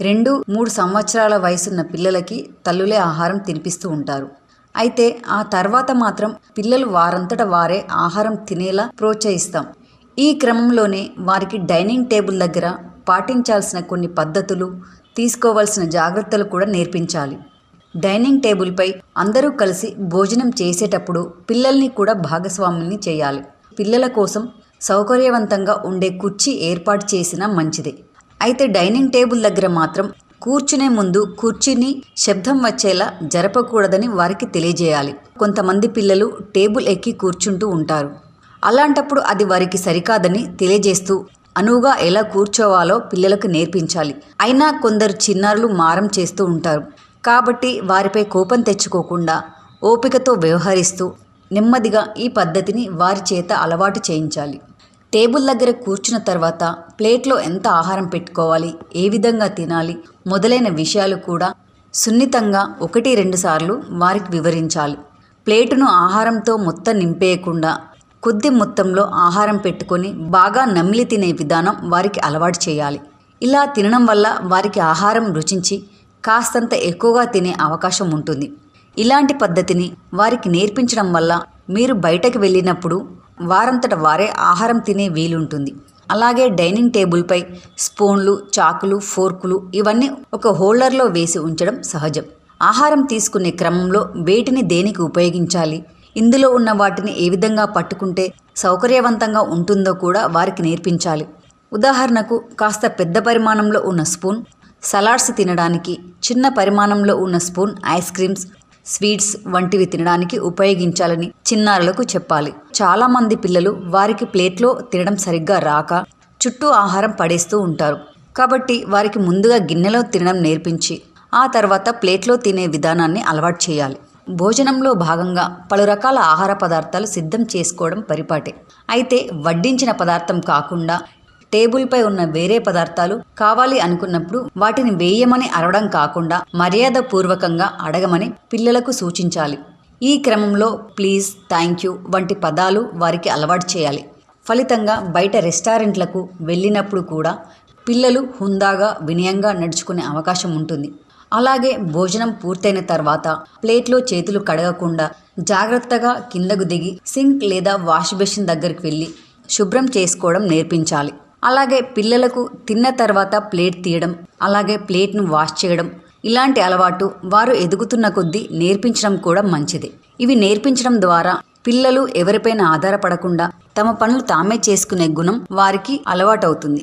రెండు మూడు సంవత్సరాల వయసున్న పిల్లలకి తల్లులే ఆహారం తినిపిస్తూ ఉంటారు. అయితే ఆ తర్వాత మాత్రం పిల్లలు వారంతట వారే ఆహారం తినేలా ప్రోత్సహిస్తాం. ఈ క్రమంలోనే వారికి డైనింగ్ టేబుల్ దగ్గర పాటించాల్సిన కొన్ని పద్ధతులు తీసుకోవాల్సిన జాగ్రత్తలు కూడా నేర్పించాలి. డైనింగ్ టేబుల్పై అందరూ కలిసి భోజనం చేసేటప్పుడు పిల్లల్ని కూడా భాగస్వాముల్ని చేయాలి. పిల్లల కోసం సౌకర్యవంతంగా ఉండే కుర్చీ ఏర్పాటు చేసినా మంచిదే. అయితే డైనింగ్ టేబుల్ దగ్గర మాత్రం కూర్చునే ముందు కుర్చీని శబ్దం వచ్చేలా జరపకూడదని వారికి తెలియజేయాలి. కొంతమంది పిల్లలు టేబుల్ ఎక్కి కూర్చుంటూ ఉంటారు. అలాంటప్పుడు అది వారికి సరికాదని తెలియజేస్తూ అనువుగా ఎలా కూర్చోవాలో పిల్లలకు నేర్పించాలి. అయినా కొందరు చిన్నారులు మారం చేస్తూ ఉంటారు. కాబట్టి వారిపై కోపం తెచ్చుకోకుండా ఓపికతో వ్యవహరిస్తూ నెమ్మదిగా ఈ పద్ధతిని వారి చేత అలవాటు చేయించాలి. టేబుల్ దగ్గర కూర్చున్న తర్వాత ప్లేట్లో ఎంత ఆహారం పెట్టుకోవాలి ఏ విధంగా తినాలి మొదలైన విషయాలు కూడా సున్నితంగా ఒకటి రెండు సార్లు వారికి వివరించాలి. ప్లేటును ఆహారంతో మొత్తం నింపేయకుండా కొద్ది మొత్తంలో ఆహారం పెట్టుకొని బాగా నమిలి తినే విధానం వారికి అలవాటు చేయాలి. ఇలా తినడం వల్ల వారికి ఆహారం రుచించి కాస్తంత ఎక్కువగా తినే అవకాశం ఉంటుంది. ఇలాంటి పద్ధతిని వారికి నేర్పించడం వల్ల మీరు బయటకు వెళ్ళినప్పుడు వారంతట వారే ఆహారం తినే వీలుంటుంది. అలాగే డైనింగ్ టేబుల్పై స్పూన్లు చాకులు ఫోర్కులు ఇవన్నీ ఒక హోల్డర్లో వేసి ఉంచడం సహజం. ఆహారం తీసుకునే క్రమంలో వేటిని దేనికి ఉపయోగించాలి? ఇందులో ఉన్న వాటిని ఏ విధంగా పట్టుకుంటే సౌకర్యవంతంగా ఉంటుందో కూడా వారికి నేర్పించాలి. ఉదాహరణకు కాస్త పెద్ద పరిమాణంలో ఉన్న స్పూన్ సలాడ్స్ తినడానికి చిన్న పరిమాణంలో ఉన్న స్పూన్ ఐస్ క్రీమ్స్ స్వీట్స్ వంటివి తినడానికి ఉపయోగించాలని చిన్నారులకు చెప్పాలి. చాలామంది పిల్లలు వారికి ప్లేట్లో తినడం సరిగ్గా రాక చుట్టూ ఆహారం పడేస్తూ ఉంటారు. కాబట్టి వారికి ముందుగా గిన్నెలో తినడం నేర్పించి ఆ తర్వాత ప్లేట్లో తినే విధానాన్ని అలవాటు చేయాలి. భోజనంలో భాగంగా పలు రకాల ఆహార పదార్థాలు సిద్ధం చేసుకోవడం పరిపాటే. అయితే వడ్డించిన పదార్థం కాకుండా టేబుల్పై ఉన్న వేరే పదార్థాలు కావాలి అనుకున్నప్పుడు వాటిని వేయమని అరవడం కాకుండా మర్యాద పూర్వకంగా అడగమని పిల్లలకు సూచించాలి. ఈ క్రమంలో ప్లీజ్ థ్యాంక్ యూ వంటి పదాలు వారికి అలవాటు చేయాలి. ఫలితంగా బయట రెస్టారెంట్లకు వెళ్ళినప్పుడు కూడా పిల్లలు హుందాగా వినయంగా నడుచుకునే అవకాశం ఉంటుంది. అలాగే భోజనం పూర్తయిన తర్వాత ప్లేట్లో చేతులు కడగకుండా జాగ్రత్తగా కిందకు దిగి సింక్ లేదా వాష్ బేసిన్ దగ్గరికి వెళ్ళి శుభ్రం చేసుకోవడం నేర్పించాలి. అలాగే పిల్లలకు తిన్న తర్వాత ప్లేట్ తీయడం అలాగే ప్లేట్ను వాష్ చేయడం. ఇలాంటి అలవాటు వారు ఎదుగుతున్న కొద్దీ నేర్పించడం కూడా మంచిది. ఇవి నేర్పించడం ద్వారా పిల్లలు ఎవరిపైన ఆధారపడకుండా తమ పనులు తామే చేసుకునే గుణం వారికి అలవాటవుతుంది.